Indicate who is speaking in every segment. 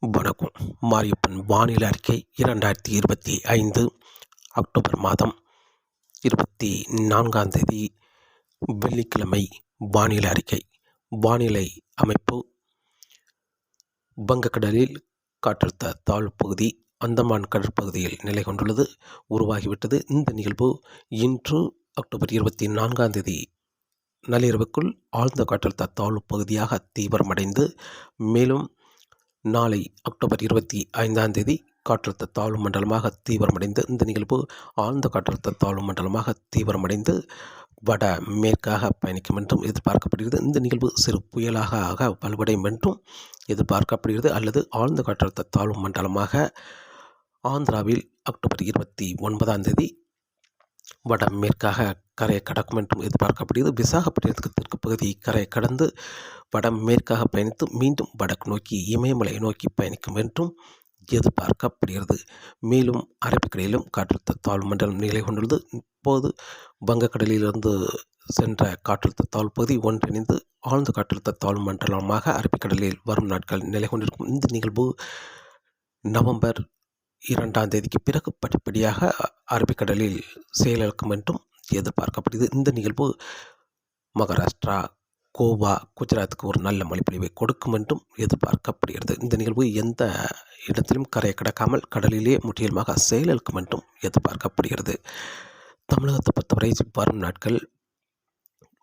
Speaker 1: வணக்கம். மாரியப்பன் வானிலை அறிக்கை இரண்டாயிரத்தி இருபத்தி ஐந்து அக்டோபர் மாதம் இருபத்தி நான்காம் தேதி வெள்ளிக்கிழமை வானிலை அறிக்கை. வானிலை அமைப்பு வங்கக்கடலில் காற்றழுத்த தாழ்வு பகுதி அந்தமான் கடற்பகுதியில் நிலை கொண்டுள்ளது உருவாகிவிட்டது. இந்த நிகழ்வு இன்று அக்டோபர் இருபத்தி நான்காம் தேதி நள்ளிரவுக்குள் ஆழ்ந்த காற்றழுத்த தாழ்வு பகுதியாக தீவிரமடைந்து மேலும் நாளை அக்டோபர் இருபத்தி ஐந்தாம் தேதி காற்றழுத்த தாழ்வு மண்டலமாக தீவிரமடைந்து இந்த நிகழ்வு ஆழ்ந்த காற்றழுத்த தாழ்வு மண்டலமாக தீவிரமடைந்து வட மேற்காக பயணிக்கும் என்றும் எதிர்பார்க்கப்படுகிறது. இந்த நிகழ்வு சிறு புயலாக ஆக வலுவடையும் என்றும் எதிர்பார்க்கப்படுகிறது. அல்லது ஆழ்ந்த காற்றழுத்த தாழ்வு மண்டலமாக ஆந்திராவில் அக்டோபர் இருபத்தி ஒன்பதாம் தேதி வட மேற்காக கரையை கடக்கும் என்றும் எதிர்பார்க்கப்படுகிறது. விசாகப்பட்டினத்துக்கு தெற்கு பகுதி கரையை கடந்து வடம் மேற்காக பயணித்து மீண்டும் வடக்கு நோக்கி இமயமலையை நோக்கி பயணிக்கும் என்றும் எதிர்பார்க்கப்படுகிறது. மேலும் அரபிக்கடலிலும் காற்றழுத்த தாழ்வு மண்டலம் நிலை கொண்டுள்ளது. இப்போது வங்கக்கடலிலிருந்து சென்ற காற்றழுத்த தாழ்வு பகுதி ஒன்றிணைந்து ஆழ்ந்த காற்றழுத்த தாழ்வு மண்டலமாக அரபிக்கடலில் வரும் நாட்கள் நிலை கொண்டிருக்கும். இந்த நிகழ்வு நவம்பர் இரண்டாம் தேதிக்கு பிறகு படிப்படியாக அரபிக்கடலில் செயலிழக்கும் என்றும் எதிர்பார்க்கப்படுகிறது. இந்த நிகழ்வு மகாராஷ்டிரா கோவா குஜராத்துக்கு ஒரு நல்ல மழைப்பொழிவை கொடுக்கும் என்றும் எதிர்பார்க்கப்படுகிறது. இந்த நிகழ்வு எந்த இடத்திலும் கரையை கிடக்காமல் கடலிலே முற்றிலுமாக செயலிழக்கும் என்றும் எதிர்பார்க்கப்படுகிறது. தமிழகத்தை பொறுத்தவரை வரும் நாட்கள்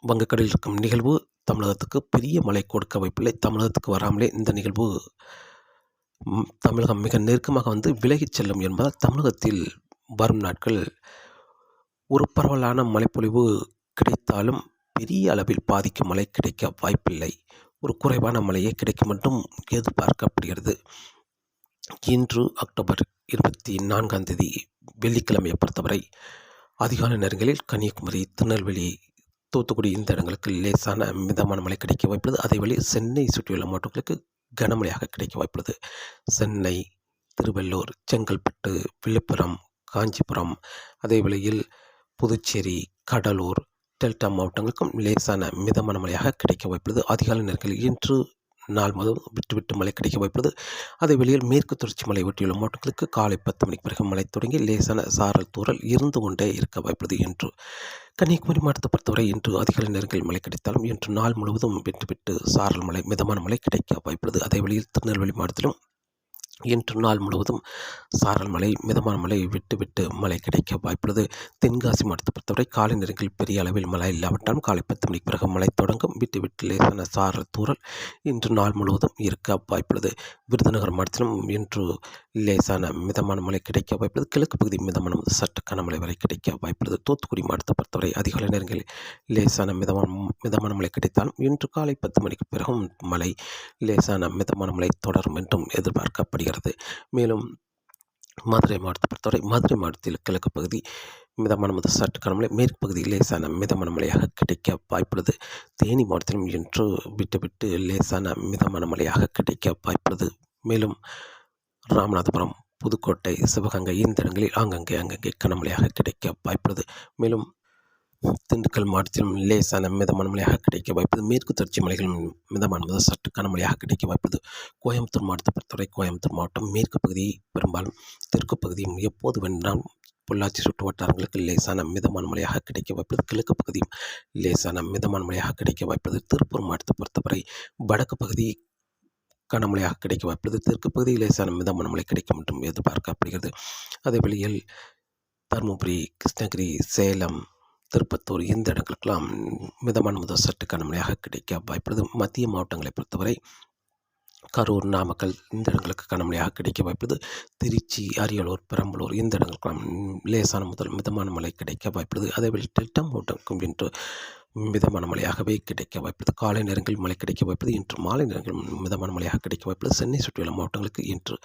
Speaker 1: வங்கக்கடலில் இருக்கும் நிகழ்வு தமிழகத்துக்கு பெரிய மழை கொடுக்க வாய்ப்பில்லை. தமிழகத்துக்கு வராமலே இந்த நிகழ்வு தமிழகம் மிக நெருக்கமாக வந்து விலகிச் செல்லும் என்பதால் தமிழகத்தில் வரும் நாட்கள் ஒரு பரவலான மழைப்பொழிவு கிடைத்தாலும் பெரிய அளவில் பாதிக்கும் மழை கிடைக்க வாய்ப்பில்லை. ஒரு குறைவான மழையே கிடைக்கும் என்றும் எதிர்பார்க்கப்படுகிறது இன்று அக்டோபர் இருபத்தி நான்காம் தேதி வெள்ளிக்கிழமையை பொறுத்தவரை அதிகாலை நேரங்களில் கன்னியாகுமரி திருநெல்வேலி தூத்துக்குடி இந்த இடங்களுக்கு லேசான மிதமான மழை கிடைக்க வாய்ப்புள்ளது. அதேவேளை சென்னை சுற்றியுள்ள மாவட்டங்களுக்கு கனமழையாக கிடைக்க வாய்ப்புள்ளது. சென்னை திருவள்ளூர் செங்கல்பட்டு விழுப்புரம் காஞ்சிபுரம் அதே வேளையில் புதுச்சேரி கடலூர் டெல்டா மாவட்டங்களுக்கும் லேசான மிதமான மழையாக கிடைக்க வாய்ப்புள்ளது. அதிகாலை நேரங்களில் இன்று நாள் முதல் விட்டு விட்டு மழை கிடைக்க வாய்ப்புள்ளது. அதே வெளியில் மேற்கு தொடர்ச்சி மலை ஒட்டியுள்ள மாவட்டங்களுக்கு காலை பத்து மணிக்கு பிறகு மழை தொடங்கி லேசான சாரல் தூரல் இருந்து கொண்டே இருக்க வாய்ப்புள்ளது என்று. கன்னியாகுமரி மாவட்டத்தை பொறுத்தவரை இன்று அதிகாலை நேரங்களில் மழை கிடைத்தாலும் இன்று நாள் முழுவதும் விட்டு விட்டு சாரல் மழை மிதமான மழை கிடைக்க வாய்ப்புள்ளது. அதே வழியில் திருநெல்வேலி மாவட்டத்திலும் இன்று நாள் முழுவதும் சாரல் மழை மிதமான மழை விட்டு விட்டு மழை கிடைக்க வாய்ப்புள்ளது. தென்காசி மாவட்டத்தை பொறுத்தவரை காலை நேரங்களில் பெரிய அளவில் மழை இல்லாவிட்டாலும் காலை பத்து மணிக்கு பிறகு மழை தொடங்கும். விட்டு விட்டு லேசான சாரல் தூரல் இன்று நாள் முழுவதும் இருக்க வாய்ப்புள்ளது. விருதுநகர் மாவட்டத்திலும் இன்று லேசான மிதமான மழை கிடைக்க வாய்ப்புள்ளது. கிழக்கு பகுதி மிதமான சற்று கனமழை வரை கிடைக்க வாய்ப்புள்ளது. தூத்துக்குடி மாவட்டத்தை பொறுத்தவரை அதிகாலை நேரங்களில் லேசான மிதமான மிதமான மழை கிடைத்தாலும் இன்று காலை பத்து மணிக்கு பிறகும் மழை லேசான மிதமான மழை தொடரும் என்றும் எதிர்பார்க்கப்படுகிறது. வருகிறது. மேலும் மதுரை மாவட்டத்தை பொறுத்தவரை மதுரை மாவட்டத்தில் கிழக்கு பகுதி மிதமான முதல் சற்று கனமழை மேற்கு பகுதியில் லேசான மிதமான மழையாக கிடைக்க வாய்ப்புள்ளது. தேனி மாவட்டத்திலும் இன்று விட்டு விட்டு லேசான மிதமான மழையாக கிடைக்க வாய்ப்புள்ளது. மேலும் ராமநாதபுரம் புதுக்கோட்டை சிவகங்கை இந்த இடங்களில் ஆங்கங்கே அங்கங்கே கனமழையாக கிடைக்க வாய்ப்புள்ளது. மேலும் திண்டுக்கல் மாவட்டத்திலும் லேசான மிதமான மழையாக கிடைக்க வாய்ப்பது மேற்கு தொடர்ச்சி மலைகளும் மிதமான முதல் சற்று கனமழையாக கிடைக்க வாய்ப்பது கோயம்புத்தூர் மாவட்டத்தை பொறுத்தவரை கோயம்புத்தூர் மாவட்டம் மேற்கு பகுதி பெரும்பாலும் தெற்கு பகுதியும் எப்போது வேண்டாம் பொள்ளாச்சி சுற்று வட்டாரங்களுக்கு லேசான மிதமான மழையாக கிடைக்க வாய்ப்பது கிழக்கு பகுதியும் லேசான மிதமான மழையாக கிடைக்க வாய்ப்பது திருப்பூர் மாவட்டத்தை பொறுத்தவரை வடக்கு பகுதி கனமழையாக கிடைக்க வாய்ப்புள்ளது தெற்கு பகுதியில் லேசான மிதமான மழை கிடைக்கும் என்றும் எதிர்பார்க்கப்படுகிறது. அதே வழியில் தருமபுரி கிருஷ்ணகிரி சேலம் திருப்பத்தூர் இந்த இடங்களுக்கெல்லாம் மிதமான முதல் சற்று கனமழையாக கிடைக்க வாய்ப்புள்ளது. மத்திய மாவட்டங்களை பொறுத்தவரை கரூர் நாமக்கல் இந்த இடங்களுக்கு கனமழையாக கிடைக்க வாய்ப்புள்ளது. திருச்சி அரியலூர் பெரம்பலூர் இந்த இடங்களுக்கெல்லாம் லேசான முதல் மிதமான மழை கிடைக்க வாய்ப்புள்ளது. அதேபோல் டெல்டா மாவட்டம் என்று மிதமான மழையாகவே கிடைக்க வாய்ப்பது காலை நேரங்களில் மழை கிடைக்க வாய்ப்பது இன்று மாலை நேரங்களில் மிதமான மழையாக கிடைக்க வாய்ப்புள்ளது சென்னை சுற்றியுள்ள மாவட்டங்களுக்கு இன்று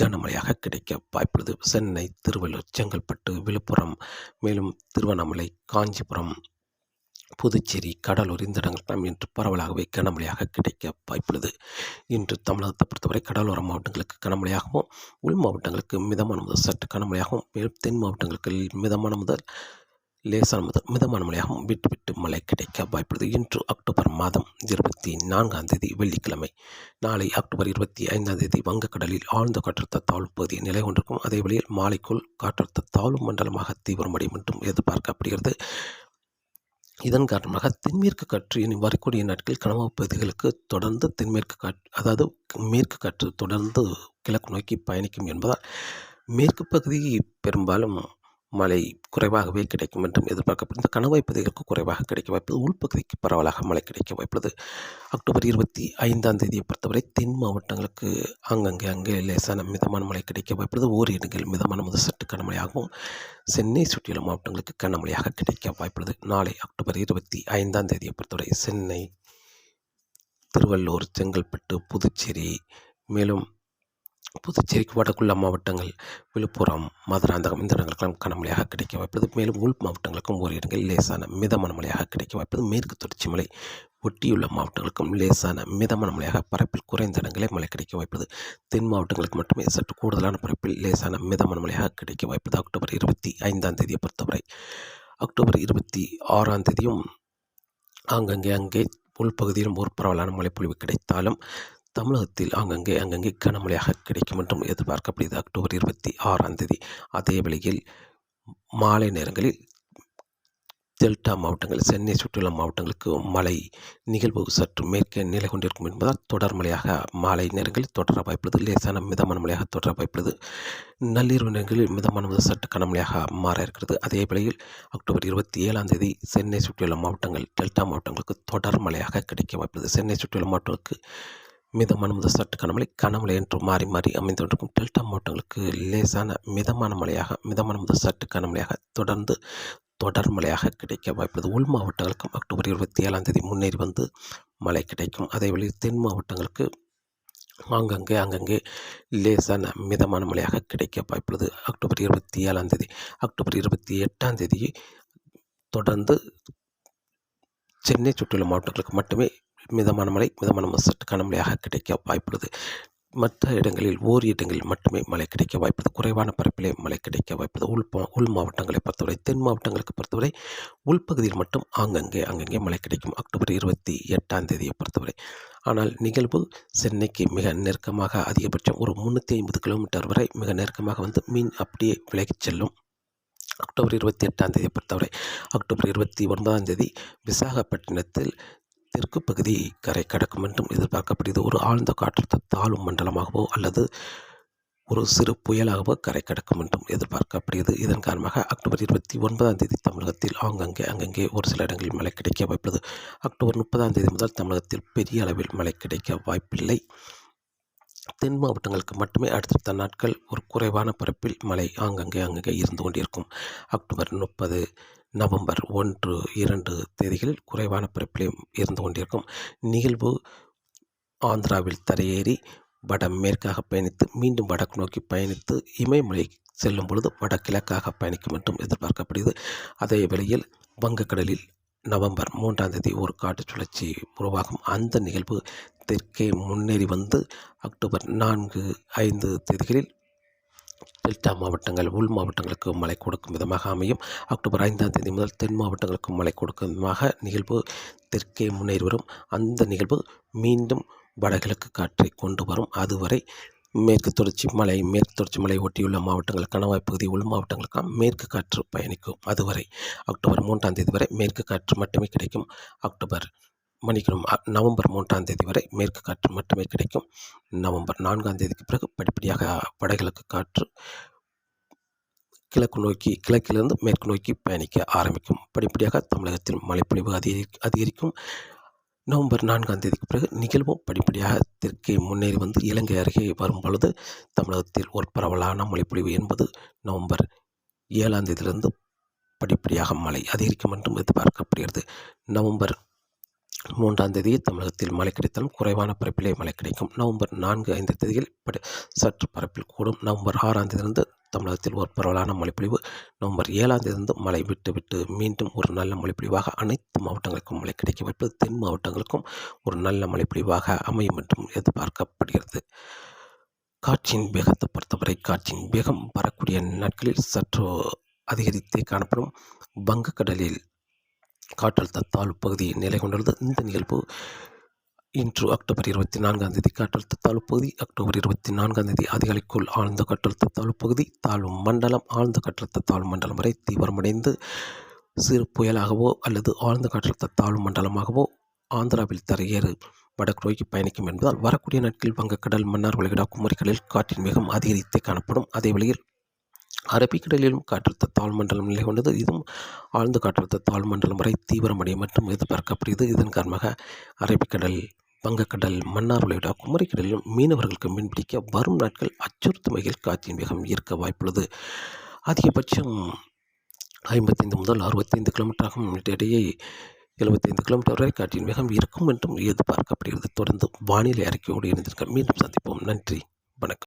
Speaker 1: கனமழையாக கிடைக்க வாய்ப்புள்ளது. சென்னை திருவள்ளூர் செங்கல்பட்டு விழுப்புரம் மேலும் திருவண்ணாமலை காஞ்சிபுரம் புதுச்சேரி கடலூர் இந்த இடங்கள் இன்று பரவலாகவே கனமழையாக கிடைக்க வாய்ப்புள்ளது. இன்று தமிழகத்தை பொறுத்தவரை கடலோர மாவட்டங்களுக்கு கனமழையாகவும் உள் மாவட்டங்களுக்கு மிதமான முதல் சற்று கனமழையாகவும் மேலும் தென் மாவட்டங்களுக்கு மிதமான முதல் லேசான முதல் மிதமான மழையாகவும் விட்டு விட்டு மழை கிடைக்க வாய்ப்புள்ளது. இன்று அக்டோபர் மாதம் இருபத்தி நான்காம் தேதி வெள்ளிக்கிழமை. நாளை அக்டோபர் இருபத்தி ஐந்தாம் தேதி வங்கக்கடலில் ஆழ்ந்த காற்றழுத்த தாழ்வு பகுதி நிலை கொண்டிருக்கும். அதே வழியில் மாலைக்குள் காற்றழுத்த தாழ்வு மண்டலமாக தீவிரமடையும் என்றும் எதிர்பார்க்கப்படுகிறது. இதன் காரணமாக தென்மேற்கு காற்று இனி வரக்கூடிய நாட்களில் கனவு பகுதிகளுக்கு தொடர்ந்து தென்மேற்கு காற்று அதாவது மேற்கு காற்று தொடர்ந்து கிழக்கு நோக்கி பயணிக்கும் என்பதால் மேற்கு பகுதி பெரும்பாலும் மழை குறைவாகவே கிடைக்கும் என்றும் எதிர்பார்க்கப்படுகிறது. கணவாய் பகுதிகளுக்கு குறைவாக கிடைக்க வாய்ப்பது உள்பகுதிக்கு பரவலாக மழை கிடைக்க வாய்ப்புள்ளது. அக்டோபர் இருபத்தி ஐந்தாம் தேதியை பொறுத்தவரை தென் மாவட்டங்களுக்கு அங்கங்கே அங்கே லேசான மிதமான மழை கிடைக்க வாய்ப்புள்ளது. ஓர் இடங்களில் மிதமான முதல் சற்று கனமழையாகவும் சென்னை சுற்றியுள்ள மாவட்டங்களுக்கு கனமழையாக கிடைக்க வாய்ப்புள்ளது. நாளை அக்டோபர் இருபத்தி ஐந்தாம் தேதியை பொறுத்தவரை சென்னை திருவள்ளூர் செங்கல்பட்டு புதுச்சேரி மேலும் புதுச்சேரிக்கு வடக்குள்ள மாவட்டங்கள் விழுப்புரம் மதுராந்தகம் இந்த இடங்களுக்கெல்லாம் கனமழையாக கிடைக்க வாய்ப்பது மேலும் உள் மாவட்டங்களுக்கும் ஒரு இடங்களில் லேசான மிதமான மழையாக கிடைக்க வாய்ப்பது மேற்கு தொடர்ச்சி மலை ஒட்டியுள்ள மாவட்டங்களுக்கும் லேசான மிதமான மழையாக பரப்பில் குறைந்த இடங்களே மழை கிடைக்க வாய்ப்பது தென் மாவட்டங்களுக்கு மட்டுமே சற்று கூடுதலான பரப்பில் லேசான மிதமான மழையாக கிடைக்க வாய்ப்பது அக்டோபர் இருபத்தி ஐந்தாம் தேதியை பொறுத்தவரை அக்டோபர் இருபத்தி ஆறாம் தேதியும் ஆங்கங்கே அங்கே உள்பகுதியிலும் ஒரு பரவலான மழைப்பொழிவு கிடைத்தாலும் தமிழகத்தில் ஆங்கங்கே அங்கங்கே கனமழையாக கிடைக்கும் என்றும் எதிர்பார்க்கப்படுகிறது. அக்டோபர் இருபத்தி ஆறாம் தேதி அதே வேளையில் மாலை நேரங்களில் டெல்டா மாவட்டங்கள் சென்னை சுற்றுலா மாவட்டங்களுக்கு மழை நிகழ்வு சற்று மேற்கே நிலை கொண்டிருக்கும் என்பதால் தொடர் மழையாக மாலை நேரங்களில் தொடர வாய்ப்புள்ளது. லேசான மிதமான மழையாக தொடர வாய்ப்புள்ளது. நள்ளிரவு நேரங்களில் மிதமான முதல் சற்று கனமழையாக மாற இருக்கிறது. அதே வேளையில் அக்டோபர் இருபத்தி ஏழாம் தேதி சென்னை சுற்றியுள்ள மாவட்டங்கள் டெல்டா மாவட்டங்களுக்கு தொடர் மழையாக கிடைக்க வாய்ப்புள்ளது. சென்னை சுற்றியுள்ள மாவட்டங்களுக்கு மிதமான முதல் சற்று கனமழை கனமழை என்று மாறி மாறி அமைந்துகொண்டிருக்கும் டெல்டா மாவட்டங்களுக்கு லேசான மிதமான மழையாக மிதமான முதல் சற்று கனமழையாக தொடர்ந்து தொடர் மழையாக கிடைக்க வாய்ப்புள்ளது. உள் மாவட்டங்களுக்கும் அக்டோபர் இருபத்தி ஏழாம் தேதி முன்னேறி வந்து மழை கிடைக்கும். அதே வழி தென் மாவட்டங்களுக்கு ஆங்கங்கே அங்கங்கே லேசான மிதமான மழையாக கிடைக்க வாய்ப்புள்ளது. அக்டோபர் இருபத்தி ஏழாம் தேதி அக்டோபர் இருபத்தி எட்டாம் தேதி தொடர்ந்து சென்னை சுற்றியுள்ள மாவட்டங்களுக்கு மட்டுமே மிதமான மழை மிதமான சற்று கனமழையாக கிடைக்க வாய்ப்புள்ளது. மற்ற இடங்களில் ஓர் இடங்களில் மட்டுமே மழை கிடைக்க வாய்ப்பது குறைவான பரப்பிலே மழை கிடைக்க வாய்ப்பது உள் உள் மாவட்டங்களை பொறுத்தவரை தென் மாவட்டங்களுக்கு பொறுத்தவரை உள்பகுதியில் மட்டும் ஆங்கங்கே அங்கங்கே மழை கிடைக்கும் அக்டோபர் இருபத்தி எட்டாம் தேதியை பொறுத்தவரை. ஆனால் நிகழ்வு சென்னைக்கு மிக நெருக்கமாக அதிகபட்சம் ஒரு முந்நூற்றி ஐம்பது கிலோமீட்டர் வரை மிக நெருக்கமாக வந்து மீன் அப்படியே விலகிச் செல்லும். அக்டோபர் இருபத்தி எட்டாம் தேதியை பொறுத்தவரை அக்டோபர் இருபத்தி ஒன்பதாம் தேதி விசாகப்பட்டினத்தில் தெற்கு பகுதி கரை கடக்கும் என்றும் எதிர்பார்க்கப்படுகிறது. ஒரு ஆழ்ந்த காற்றழுத்த தாழ்வு மண்டலமாகவோ அல்லது ஒரு சிறு புயலாகவோ கரை கடக்கும் என்றும் எதிர்பார்க்கப்படுகிறது. இதன் காரணமாக அக்டோபர் இருபத்தி ஒன்பதாம் தேதி தமிழகத்தில் ஆங்கங்கே அங்கங்கே ஒரு சில இடங்களில் மழை கிடைக்க வாய்ப்புள்ளது. அக்டோபர் முப்பதாம் தேதி முதல் தமிழகத்தில் பெரிய அளவில் மழை கிடைக்க வாய்ப்பில்லை. தென் மாவட்டங்களுக்கு மட்டுமே அடுத்தடுத்த நாட்கள் ஒரு குறைவான பரப்பில் மழை ஆங்கங்கே அங்கங்கே இருந்து கொண்டிருக்கும். அக்டோபர் முப்பது நவம்பர் ஒன்று இரண்டு தேதிகளில் குறைவான பரப்பிலே இருந்து கொண்டிருக்கும் நிகழ்வு ஆந்திராவில் தரையேறி வட மேற்காக பயணித்து மீண்டும் வடக்கு நோக்கி பயணித்து இமயமலை செல்லும் பொழுது வடகிழக்காக பயணிக்கும் என்றும் எதிர்பார்க்கப்படுகிறது. அதே வேளையில் வங்கக்கடலில் நவம்பர் மூன்றாம் தேதி ஒரு காற்று சுழற்சி உருவாகும். அந்த நிகழ்வு தெற்கே முன்னேறி வந்து அக்டோபர் நான்கு ஐந்து தேதிகளில் டெல்டா மாவட்டங்கள் உள் மாவட்டங்களுக்கு மழை கொடுக்கும் விதமாக அமையும். அக்டோபர் ஐந்தாம் தேதி முதல் தென் மாவட்டங்களுக்கு மழை கொடுக்கும் விதமாக நிகழ்வு தெற்கே முன்னேறி வரும். அந்த நிகழ்வு மீண்டும் வடகிழக்கு காற்றை கொண்டு வரும். அதுவரை மேற்கு தொடர்ச்சி மலை மேற்கு தொடர்ச்சி மலை ஒட்டியுள்ள மாவட்டங்கள் கணவாய் பகுதி உள் மாவட்டங்களுக்கும் மேற்கு காற்று பயணிக்கும். அதுவரை அக்டோபர் மூன்றாம் தேதி வரை மேற்கு காற்று மட்டுமே கிடைக்கும். அக்டோபர் மன்னிக்கணும். நவம்பர் மூன்றாம் தேதி வரை மேற்கு காற்று மட்டுமே கிடைக்கும். நவம்பர் நான்காம் தேதிக்கு பிறகு படிப்படியாக வடகிழக்கு காற்று கிழக்கு நோக்கி கிழக்கிலிருந்து மேற்கு நோக்கி பயணிக்க ஆரம்பிக்கும். படிப்படியாக தமிழகத்தில் மழைப்பொழிவு அதிகரி அதிகரிக்கும். நவம்பர் நான்காம் தேதிக்கு பிறகு நிகழ்வும் படிப்படியாக தெற்கே முன்னேறி வந்து இலங்கை அருகே வரும் பொழுது தமிழகத்தில் ஒரு பரவலான மழைப்பொழிவு என்பது நவம்பர் ஏழாம் தேதியிலிருந்து படிப்படியாக மழை அதிகரிக்கும் என்றும் எதிர்பார்க்கப்படுகிறது. நவம்பர் மூன்றாம் தேதி தமிழகத்தில் மழை கிடைத்தாலும் குறைவான பரப்பிலே மழை கிடைக்கும். நவம்பர் நான்கு ஐந்து தேதியில் படி சற்று பரப்பில் கூடும். நவம்பர் ஆறாம் தேதியிலிருந்து தமிழகத்தில் ஒரு பரவலான மழைப்பொழிவு. நவம்பர் ஏழாம் தேதியிலிருந்து மழை விட்டு விட்டு மீண்டும் ஒரு நல்ல மழைப்பொழிவாக அனைத்து மாவட்டங்களுக்கும் மழை கிடைக்க வைப்பது தென் மாவட்டங்களுக்கும் ஒரு நல்ல மழைப்பொழிவாக அமையும் என்றும் எதிர்பார்க்கப்படுகிறது. காற்றின் வேகத்தை பொறுத்தவரை காற்றின் வேகம் வரக்கூடிய நாட்களில் சற்று அதிகரித்தே காணப்படும். வங்கக்கடலில் காற்றழுத்த தாழ்வு பகுதி நிலை கொண்டுள்ளது. இந்த நிகழ்வு இன்று அக்டோபர் இருபத்தி நான்காம் தேதி. காற்றழுத்த தாழ்வு பகுதி அக்டோபர் இருபத்தி நான்காம் தேதி. அதிகாலைக்குள் ஆழ்ந்த காற்றழுத்த தாழ்வு பகுதி தாழ்வு மண்டலம் ஆழ்ந்த காற்றழுத்த தாழ்வு மண்டலம் வரை தீவிரமடைந்து சிறு புயலாகவோ அல்லது ஆழ்ந்த காற்றழுத்த தாழ்வு மண்டலமாகவோ ஆந்திராவில் தரையேறு வடக்கு நோக்கி பயணிக்கும் என்பதால் வரக்கூடிய நாட்களில் வங்கக்கடல் மன்னார் வளைகுடா குமரிக்கடலில் காற்றின் வேகம் அதிகரித்தே காணப்படும். அதே வழியில் அரபிக்கடலிலும் காற்றழுத்த தாழ்மண்டலம் நிலை கொண்டது. இதுவும் ஆழ்ந்த காற்றழுத்த தாழ்மண்டலம் வரை தீவிரமடையும் மற்றும் எதிர்பார்க்கப்படுகிறது. இதன் காரணமாக அரபிக்கடல் வங்கக்கடல் மன்னார் உள்ளிட்ட குமரிக்கடலிலும் மீனவர்களுக்கு மீன்பிடிக்க வரும் நாட்கள் அச்சுறுத்தும் வகையில் காற்றின் வேகம் ஈர்க்க வாய்ப்புள்ளது. அதிகபட்சம் ஐம்பத்தைந்து முதல் அறுபத்தைந்து கிலோமீட்டராகும் இடையே எழுபத்தைந்து கிலோமீட்டர் வரை காற்றின் வேகம் இருக்கும் என்றும் எதிர்பார்க்கப்படுகிறது. தொடர்ந்து வானிலை அறிக்கையோடு இணைந்திருக்க மீண்டும் சந்திப்போம். நன்றி. வணக்கம்.